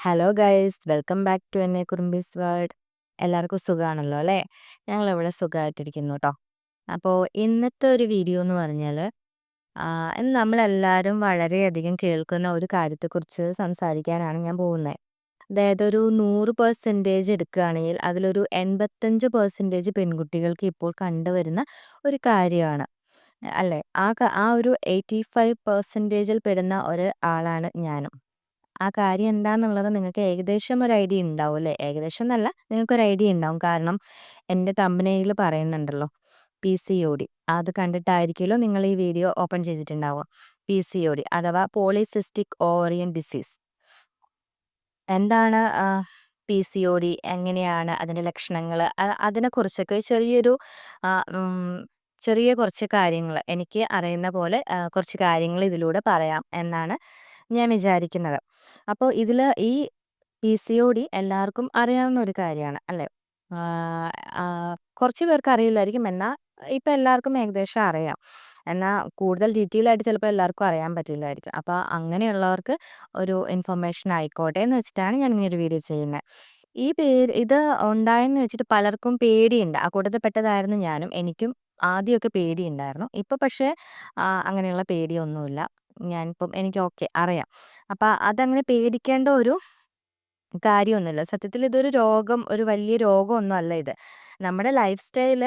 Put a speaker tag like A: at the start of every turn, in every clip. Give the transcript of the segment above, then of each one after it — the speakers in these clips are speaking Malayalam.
A: Hello guys welcome back to എന്നെ കുറുമ്പീസ് വേൾഡ് എല്ലാവർക്കും സുഖമാണല്ലോ അല്ലേ? ഞങ്ങളിവിടെ സുഖമായിട്ടിരിക്കുന്നു കേട്ടോ അപ്പോൾ ഇന്നത്തെ ഒരു വീഡിയോ എന്ന് പറഞ്ഞാൽ നമ്മളെല്ലാവരും വളരെയധികം കേൾക്കുന്ന ഒരു കാര്യത്തെക്കുറിച്ച് സംസാരിക്കാനാണ് ഞാൻ പോകുന്നത് അതായത് ഒരു നൂറ് പെർസെന്റേജ് എടുക്കുകയാണെങ്കിൽ അതിലൊരു എൺപത്തഞ്ച് പെർസെന്റേജ് പെൺകുട്ടികൾക്ക് ഇപ്പോൾ കണ്ടുവരുന്ന ഒരു കാര്യമാണ്. അല്ലേ? ആ ആ ഒരു എയ്റ്റി ഫൈവ് പെർസെന്റേജിൽ പെടുന്ന ഒരു ആളാണ് ഞാനും. ആ കാര്യം എന്താന്നുള്ളത് നിങ്ങൾക്ക് ഏകദേശം ഒരു ഐഡിയ ഉണ്ടാവും അല്ലേ? ഏകദേശം എന്നല്ല നിങ്ങൾക്കൊരു ഐഡിയ ഉണ്ടാവും. കാരണം എന്റെ തമ്പനയിൽ പറയുന്നുണ്ടല്ലോ പി-സി-ഒ-ഡി. അത് കണ്ടിട്ടായിരിക്കുമല്ലോ നിങ്ങൾ ഈ വീഡിയോ ഓപ്പൺ ചെയ്തിട്ടുണ്ടാവുക. പി-സി-ഒ-ഡി അഥവാ പോളിസിസ്റ്റിക് ഓവറിയൻ ഡിസീസ്. എന്താണ് പി-സി-ഒ-ഡി? എങ്ങനെയാണ് അതിന്റെ ലക്ഷണങ്ങൾ? അതിനെക്കുറിച്ചൊക്കെ ചെറിയൊരു ചെറിയ കുറച്ച് കാര്യങ്ങൾ എനിക്ക് അറിയുന്ന പോലെ കുറച്ച് കാര്യങ്ങൾ ഇതിലൂടെ പറയാം എന്നാണ് ഞാൻ വിചാരിക്കുന്നത്. അപ്പോൾ ഇതിൽ ഈ പി-സി-ഒ-ഡി എല്ലാവർക്കും അറിയാവുന്ന ഒരു കാര്യമാണ് അല്ലേ? കുറച്ച് പേർക്ക് അറിയില്ലായിരിക്കും. എന്നാൽ ഇപ്പം എല്ലാവർക്കും ഏകദേശം അറിയാം. എന്നാൽ കൂടുതൽ ഡീറ്റെയിൽ ആയിട്ട് ചിലപ്പോൾ എല്ലാവർക്കും അറിയാൻ പറ്റില്ലായിരിക്കും. അപ്പോൾ അങ്ങനെയുള്ളവർക്ക് ഒരു ഇൻഫർമേഷൻ ആയിക്കോട്ടെ എന്ന് വെച്ചിട്ടാണ് ഞാൻ ഇങ്ങനെ ഒരു വീഡിയോ ചെയ്യുന്നത്. ഈ പേര് ഇത് ഉണ്ടായെന്ന് വെച്ചിട്ട് പലർക്കും പേടിയുണ്ട്. ആ കൂട്ടത്തിൽ പെട്ടതായിരുന്നു ഞാനും. എനിക്കും ആദ്യമൊക്കെ പേടിയുണ്ടായിരുന്നു. ഇപ്പോൾ പക്ഷേ അങ്ങനെയുള്ള പേടിയൊന്നുമില്ല. ഞാനിപ്പം എനിക്ക് ഓക്കെ അറിയാം. അപ്പം അതങ്ങനെ പേടിക്കേണ്ട ഒരു കാര്യമൊന്നുമില്ല. സത്യത്തിൽ ഇതൊരു രോഗം ഒരു വലിയ രോഗമൊന്നും അല്ല ഇത്. നമ്മുടെ ലൈഫ് സ്റ്റൈൽ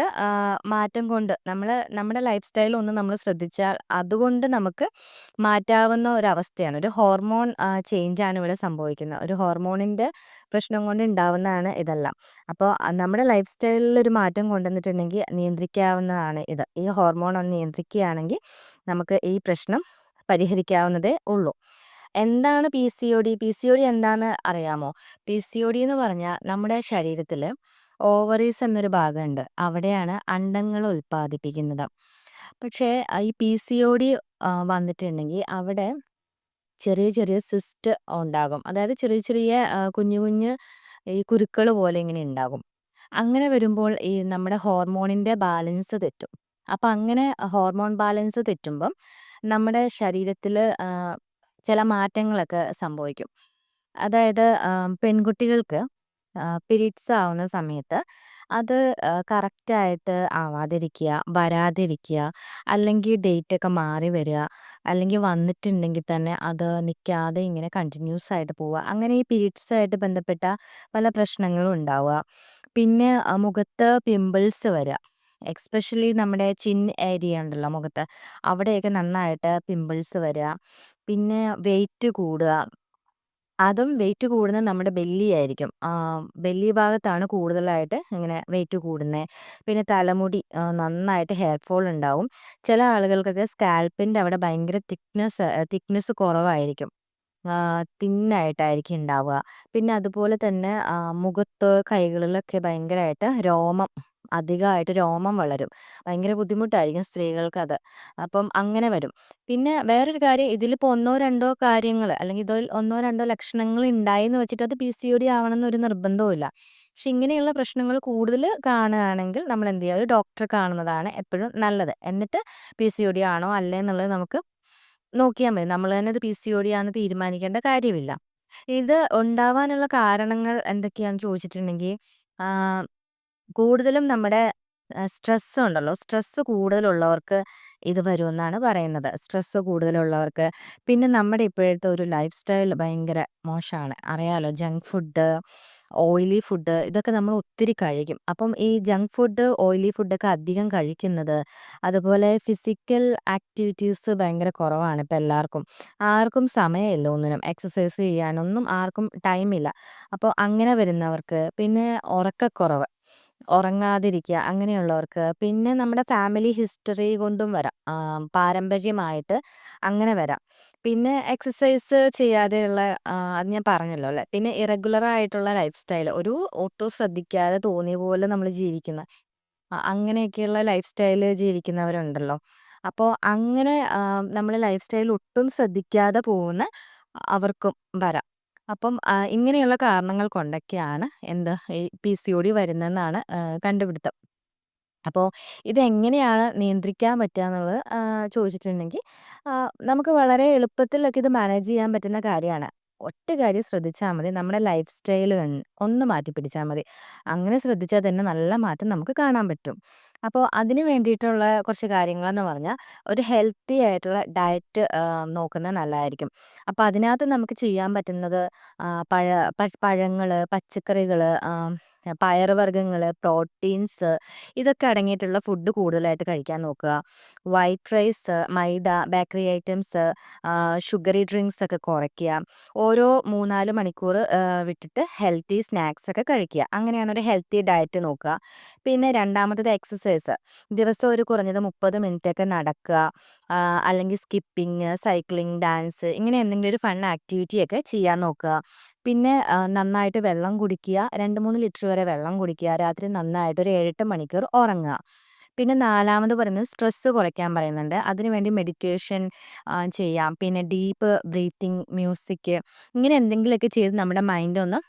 A: മാറ്റം കൊണ്ട് നമ്മൾ നമ്മുടെ ലൈഫ് സ്റ്റൈൽ ഒന്ന് നമ്മൾ ശ്രദ്ധിച്ചാൽ അതുകൊണ്ട് നമുക്ക് മാറ്റാവുന്ന ഒരവസ്ഥയാണ്. ഒരു ഹോർമോൺ ചേഞ്ച് ആണ് ഇവിടെ സംഭവിക്കുന്നത്. ഒരു ഹോർമോണിന്റെ പ്രശ്നം കൊണ്ട് ഉണ്ടാവുന്നതാണ് ഇതെല്ലാം. അപ്പോൾ നമ്മുടെ ലൈഫ് സ്റ്റൈലിൽ ഒരു മാറ്റം കൊണ്ടുവന്നിട്ടുണ്ടെങ്കിൽ നിയന്ത്രിക്കാവുന്നതാണ് ഇത്. ഈ ഹോർമോൺ ഒന്ന് നിയന്ത്രിക്കുകയാണെങ്കിൽ നമുക്ക് ഈ പ്രശ്നം പരിഹരിക്കാവുന്നതേ ഉള്ളൂ. എന്താണ് പി-സി-ഒ-ഡി? പി-സി-ഒ-ഡി എന്താണെന്ന് അറിയാമോ? പി-സി-ഒ-ഡി എന്ന് പറഞ്ഞാൽ നമ്മുടെ ശരീരത്തിൽ ഓവറീസ് എന്നൊരു ഭാഗമുണ്ട്. അവിടെയാണ് അണ്ടങ്ങൾ ഉൽപ്പാദിപ്പിക്കുന്നത്. പക്ഷേ ഈ പി-സി-ഒ-ഡി വന്നിട്ടുണ്ടെങ്കിൽ അവിടെ ചെറിയ ചെറിയ സിസ്റ്റ് ഉണ്ടാകും. അതായത് ചെറിയ ചെറിയ കുഞ്ഞു കുഞ്ഞ് ഈ കുരുക്കൾ പോലെ ഇങ്ങനെ ഉണ്ടാകും. അങ്ങനെ വരുമ്പോൾ ഈ നമ്മുടെ ഹോർമോണിന്റെ ബാലൻസ് തെറ്റും. അപ്പം അങ്ങനെ ഹോർമോൺ ബാലൻസ് തെറ്റുമ്പം നമ്മുടെ ശരീരത്തിൽ ചില മാറ്റങ്ങളൊക്കെ സംഭവിക്കും. അതായത് പെൺകുട്ടികൾക്ക് പിരീഡ്സ് ആവുന്ന സമയത്ത് അത് കറക്റ്റായിട്ട് ആവാതിരിക്കുക, വരാതിരിക്കുക, അല്ലെങ്കിൽ ഡേറ്റ് ഒക്കെ മാറി വരിക, അല്ലെങ്കിൽ വന്നിട്ടുണ്ടെങ്കിൽ തന്നെ അത് നിൽക്കാതെ ഇങ്ങനെ കണ്ടിന്യൂസ് ആയിട്ട് പോവുക. അങ്ങനെ ഈ പീരീഡ്സുമായിട്ട് ബന്ധപ്പെട്ട പല പ്രശ്നങ്ങളും ഉണ്ടാവുക. പിന്നെ മുഖത്ത് പിമ്പിൾസ് വരിക. എക്സ്പെഷ്യലി നമ്മുടെ ചിൻ ഏരിയ ഉണ്ടല്ലോ മുഖത്ത്. അവിടെയൊക്കെ നന്നായിട്ട് പിമ്പിൾസ് വരിക. പിന്നെ വെയിറ്റ് കൂടുക. അതും വെയിറ്റ് കൂടുന്നത് നമ്മുടെ ബെല്ലി ആയിരിക്കും. ബെല്ലി ഭാഗത്താണ് കൂടുതലായിട്ട് ഇങ്ങനെ വെയിറ്റ് കൂടുന്നത്. പിന്നെ തലമുടി നന്നായിട്ട് ഹെയർ ഫോൾ ഉണ്ടാവും. ചില ആളുകൾക്കൊക്കെ സ്കാൽപ്പിന്റെ അവിടെ ഭയങ്കര തിക്നെസ് തിക്നെസ് കുറവായിരിക്കും. തിന്നായിട്ടായിരിക്കും ഉണ്ടാവുക. പിന്നെ അതുപോലെ തന്നെ മുഖത്ത്, കൈകളിലൊക്കെ ഭയങ്കരമായിട്ട് രോമം അധികമായിട്ട് രോമം വളരും. ഭയങ്കര ബുദ്ധിമുട്ടായിരിക്കും സ്ത്രീകൾക്കത്. അപ്പം അങ്ങനെ വരും. പിന്നെ വേറൊരു കാര്യം ഇതിലിപ്പോൾ ഒന്നോ രണ്ടോ കാര്യങ്ങൾ അല്ലെങ്കിൽ ഇതിൽ ഒന്നോ രണ്ടോ ലക്ഷണങ്ങൾ ഉണ്ടായിന്ന് വെച്ചിട്ട് അത് പി-സി-ഒ-ഡി ആവണമെന്ന് ഒരു നിർബന്ധവുമില്ല. പക്ഷെ ഇങ്ങനെയുള്ള പ്രശ്നങ്ങൾ കൂടുതൽ കാണുകയാണെങ്കിൽ നമ്മൾ എന്ത് ചെയ്യുക? ഒരു ഡോക്ടറെ കാണുന്നതാണ് എപ്പോഴും നല്ലത്. എന്നിട്ട് പി-സി-ഒ-ഡി ആണോ അല്ലേ എന്നുള്ളത് നമുക്ക് നോക്കിയാൽ മതി. നമ്മൾ തന്നെ ഇത് പി-സി-ഒ-ഡി ആണെന്ന് തീരുമാനിക്കേണ്ട കാര്യമില്ല. ഇത് ഉണ്ടാവാനുള്ള കാരണങ്ങൾ എന്തൊക്കെയാണെന്ന് ചോദിച്ചിട്ടുണ്ടെങ്കിൽ കൂടുതലും നമ്മുടെ സ്ട്രെസ് ഉണ്ടല്ലോ സ്ട്രെസ് കൂടുതലുള്ളവർക്ക് ഇത് വരുമെന്നാണ് പറയുന്നത്. സ്ട്രെസ് കൂടുതലുള്ളവർക്ക് പിന്നെ നമ്മുടെ ഇപ്പോഴത്തെ ഒരു ലൈഫ് സ്റ്റൈൽ ഭയങ്കര മോശമാണ്. അറിയാലോ ജങ്ക് ഫുഡ്, ഓയിലി ഫുഡ് ഇതൊക്കെ നമ്മൾ ഒത്തിരി കഴിക്കും. അപ്പം ഈ ജങ്ക് ഫുഡ്, ഓയിലി ഫുഡൊക്കെ അധികം കഴിക്കുന്നത് അതുപോലെ ഫിസിക്കൽ ആക്ടിവിറ്റീസ് ഭയങ്കര കുറവാണ് ഇപ്പം എല്ലാവർക്കും. ആർക്കും സമയമില്ല ഒന്നിനും. എക്സസൈസ് ചെയ്യാനൊന്നും ആർക്കും ടൈമില്ല. അപ്പോൾ അങ്ങനെ വരുന്നവർക്ക് പിന്നെ ഉറക്കക്കുറവ് ഉറങ്ങാതിരിക്കുക അങ്ങനെയുള്ളവർക്ക് പിന്നെ നമ്മുടെ ഫാമിലി ഹിസ്റ്ററി കൊണ്ടും വരാം. പാരമ്പര്യമായിട്ട് അങ്ങനെ വരാം. പിന്നെ എക്സർസൈസ് ചെയ്യാതെയുള്ള അത് ഞാൻ പറഞ്ഞല്ലോ അല്ലേ. പിന്നെ ഇറഗുലർ ആയിട്ടുള്ള ലൈഫ് സ്റ്റൈൽ ഒരു ഒട്ടും ശ്രദ്ധിക്കാതെ തോന്നിയ പോലെ നമ്മൾ ജീവിക്കുന്ന അങ്ങനെയൊക്കെയുള്ള ലൈഫ് സ്റ്റൈൽ ജീവിക്കുന്നവരുണ്ടല്ലോ. അപ്പോൾ അങ്ങനെ നമ്മൾ ലൈഫ് സ്റ്റൈൽ ഒട്ടും ശ്രദ്ധിക്കാതെ പോകുന്ന അവർക്കും വരാം. അപ്പം ഇങ്ങനെയുള്ള കാരണങ്ങൾ കൊണ്ടൊക്കെയാണ് എന്ത് ഈ പി-സി-ഒ-ഡി വരുന്നതെന്നാണ് കണ്ടുപിടുത്തം. അപ്പോൾ ഇതെങ്ങനെയാണ് നിയന്ത്രിക്കാൻ പറ്റുക എന്നുള്ളത് ചോദിച്ചിട്ടുണ്ടെങ്കിൽ നമുക്ക് വളരെ എളുപ്പത്തിലൊക്കെ ഇത് മാനേജ് ചെയ്യാൻ പറ്റുന്ന കാര്യമാണ്. ഒറ്റ കാര്യം ശ്രദ്ധിച്ചാൽ മതി. നമ്മുടെ ലൈഫ് സ്റ്റൈൽ ഒന്ന് മാറ്റി പിടിച്ചാൽ മതി. അങ്ങനെ ശ്രദ്ധിച്ചാൽ തന്നെ നല്ല മാറ്റം നമുക്ക് കാണാൻ പറ്റും. അപ്പോൾ അതിന് വേണ്ടിയിട്ടുള്ള കുറച്ച് കാര്യങ്ങളെന്ന് പറഞ്ഞാൽ ഒരു ഹെൽത്തി ആയിട്ടുള്ള ഡയറ്റ് നോക്കുന്നത് നല്ലതായിരിക്കും. അപ്പോൾ അതിനകത്ത് നമുക്ക് ചെയ്യാൻ പറ്റുന്നത് പഴ പഴങ്ങൾ പച്ചക്കറികൾ പയറുവർഗങ്ങൾ പ്രോട്ടീൻസ് ഇതൊക്കെ അടങ്ങിയിട്ടുള്ള ഫുഡ് കൂടുതലായിട്ട് കഴിക്കാൻ നോക്കുക. വൈറ്റ് റൈസ് മൈദ ബേക്കറി ഐറ്റംസ് ഷുഗറി ഡ്രിങ്ക്സ് ഒക്കെ കുറയ്ക്കുക. ഓരോ മൂന്നാൽ മണിക്കൂർ വിട്ടിട്ട് ഹെൽത്തി സ്നാക്സ് ഒക്കെ കഴിക്കുക. അങ്ങനെയാണ് ഒരു ഹെൽത്തി ഡയറ്റ് നോക്കുക. പിന്നെ രണ്ടാമത്തത് എക്സസൈസ് ദിവസം ഒരു കുറഞ്ഞത് മുപ്പത് മിനിറ്റ് ഒക്കെ നടക്കുക അല്ലെങ്കിൽ സ്കിപ്പിങ് സൈക്ലിംഗ് ഡാൻസ് ഇങ്ങനെ എന്തെങ്കിലും ഒരു ഫൺ ആക്ടിവിറ്റി ഒക്കെ ചെയ്യാൻ നോക്കുക. പിന്നെ നന്നായിട്ട് വെള്ളം കുടിക്കുക. രണ്ട് മൂന്ന് ലിറ്റർ വരെ വെള്ളം കുടിക്കുക. രാത്രി നന്നായിട്ട് ഒരു ഏഴെട്ട് മണിക്കൂർ ഉറങ്ങുക. പിന്നെ നാലാമത് പറയുന്നത് സ്ട്രെസ്സ് കുറയ്ക്കാൻ പറയുന്നുണ്ട്. അതിനുവേണ്ടി മെഡിറ്റേഷൻ ചെയ്യാം. പിന്നെ ഡീപ്പ് ബ്രീത്തിങ് മ്യൂസിക് ഇങ്ങനെ എന്തെങ്കിലുമൊക്കെ ചെയ്ത് നമ്മുടെ മൈൻഡ് ഒന്ന്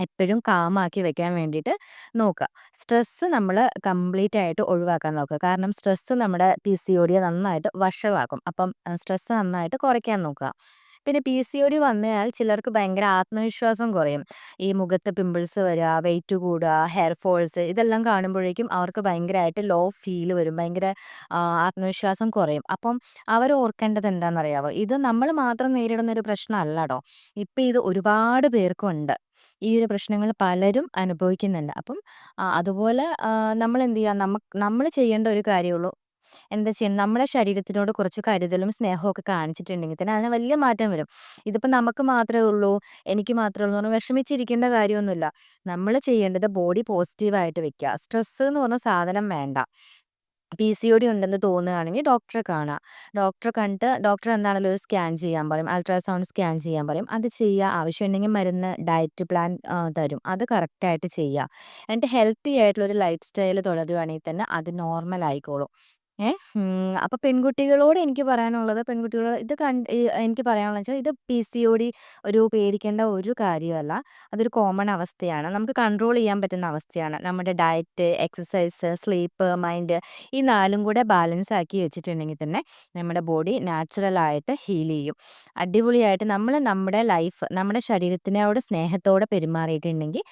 A: എപ്പോഴും കാമാക്കി വെക്കാൻ വേണ്ടിയിട്ട് നോക്കുക. സ്ട്രെസ്സ് നമ്മൾ കംപ്ലീറ്റ് ആയിട്ട് ഒഴിവാക്കാൻ നോക്കുക. കാരണം സ്ട്രെസ്സ് നമ്മുടെ പി സി ഒ ഡിയെ നന്നായിട്ട് വഷളാക്കും. അപ്പം സ്ട്രെസ്സ് നന്നായിട്ട് കുറയ്ക്കാൻ നോക്കുക. പിന്നെ പി സി ഒ ഡി വന്നാൽ ചിലർക്ക് ഭയങ്കര ആത്മവിശ്വാസം കുറയും. ഈ മുഖത്ത് പിമ്പിൾസ് വരിക വെയിറ്റ് കൂടുക ഹെയർ ഫോൾസ് ഇതെല്ലാം കാണുമ്പോഴേക്കും അവർക്ക് ഭയങ്കരമായിട്ട് ലോ ഫീൽ വരും. ഭയങ്കര ആത്മവിശ്വാസം കുറയും. അപ്പം അവർ ഓർക്കേണ്ടത് എന്താണെന്നറിയാവോ ഇത് നമ്മൾ മാത്രം നേരിടുന്ന ഒരു പ്രശ്നമല്ല കേട്ടോ ഇപ്പം ഇത് ഒരുപാട് പേർക്കുണ്ട് ഈ ഒരു പ്രശ്നങ്ങൾ പലരും അനുഭവിക്കുന്നുണ്ട്. അപ്പം അതുപോലെ നമ്മൾ എന്ത് ചെയ്യുക നമുക്ക് നമ്മൾ ചെയ്യേണ്ട ഒരു കാര്യമുള്ളൂ. എന്താ ചെയ്യുക നമ്മുടെ ശരീരത്തിനോട് കുറച്ച് കരുതലും സ്നേഹവും ഒക്കെ കാണിച്ചിട്ടുണ്ടെങ്കിൽ തന്നെ അതിന് വലിയ മാറ്റം വരും. ഇതിപ്പോൾ നമുക്ക് മാത്രമേ ഉള്ളൂ എനിക്ക് മാത്രമേ ഉള്ളൂ എന്ന് പറഞ്ഞാൽ വിഷമിച്ചിരിക്കേണ്ട കാര്യമൊന്നുമില്ല. നമ്മൾ ചെയ്യേണ്ടത് ബോഡി പോസിറ്റീവായിട്ട് വെക്കുക. സ്ട്രെസ്സ് എന്ന് പറഞ്ഞ സാധനം വേണ്ട. പി സി ഒ ഡി ഉണ്ടെന്ന് തോന്നുകയാണെങ്കിൽ ഡോക്ടറെ കാണുക. ഡോക്ടറെ കണ്ടിട്ട് ഡോക്ടർ എന്താണല്ലോ സ്കാൻ ചെയ്യാൻ പറയും അൾട്രാസൗണ്ട് സ്കാൻ ചെയ്യാൻ പറയും. അത് ചെയ്യുക. ആവശ്യമുണ്ടെങ്കിൽ മരുന്ന് ഡയറ്റ് പ്ലാൻ തരും. അത് കറക്റ്റായിട്ട് ചെയ്യുക. എന്നിട്ട് ഹെൽത്തി ആയിട്ടുള്ള ഒരു ലൈഫ് സ്റ്റൈൽ തുടരുകയാണെങ്കിൽ തന്നെ അത് നോർമൽ ആയിക്കോളും. ഏ? അപ്പൊ പെൺകുട്ടികളോട് എനിക്ക് പറയാനുള്ളത് പെൺകുട്ടികളോട് ഇത് കണ്ട് എനിക്ക് പറയാനുള്ളത് വെച്ചാൽ ഇത് പി സി ഒ ഡി ഒരു പേടിക്കേണ്ട ഒരു കാര്യമല്ല. അതൊരു കോമൺ അവസ്ഥയാണ്. നമുക്ക് കൺട്രോൾ ചെയ്യാൻ പറ്റുന്ന അവസ്ഥയാണ്. നമ്മുടെ ഡയറ്റ് എക്സസൈസ് സ്ലീപ്പ് മൈൻഡ് ഈ നാലും കൂടെ ബാലൻസ് ആക്കി വെച്ചിട്ടുണ്ടെങ്കിൽ തന്നെ നമ്മുടെ ബോഡി നാച്ചുറൽ ആയിട്ട് ഹീൽ ചെയ്യും. അടിപൊളിയായിട്ട് നമ്മൾ നമ്മുടെ ലൈഫ് നമ്മുടെ ശരീരത്തിനോട് സ്നേഹത്തോടെ പെരുമാറിയിട്ടുണ്ടെങ്കിൽ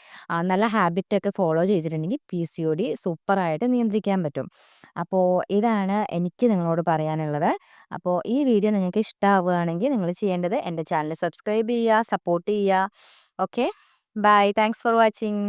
A: നല്ല ഹാബിറ്റൊക്കെ ഫോളോ ചെയ്തിട്ടുണ്ടെങ്കിൽ പി സി ഒ ഡി സൂപ്പറായിട്ട് നിയന്ത്രിക്കാൻ പറ്റും. അപ്പോൾ ഇതാണ് ഇത്രയാണ് എനിക്ക് നിങ്ങളോട് പറയാനുള്ളത്. അപ്പോൾ ഈ വീഡിയോ നിങ്ങൾക്ക് ഇഷ്ടമാവുകയാണെങ്കിൽ നിങ്ങൾ ചെയ്യേണ്ടത് എന്റെ ചാനൽ സബ്സ്ക്രൈബ് ചെയ്യുക സപ്പോർട്ട് ചെയ്യുക. Okay. Bye. Thanks for watching.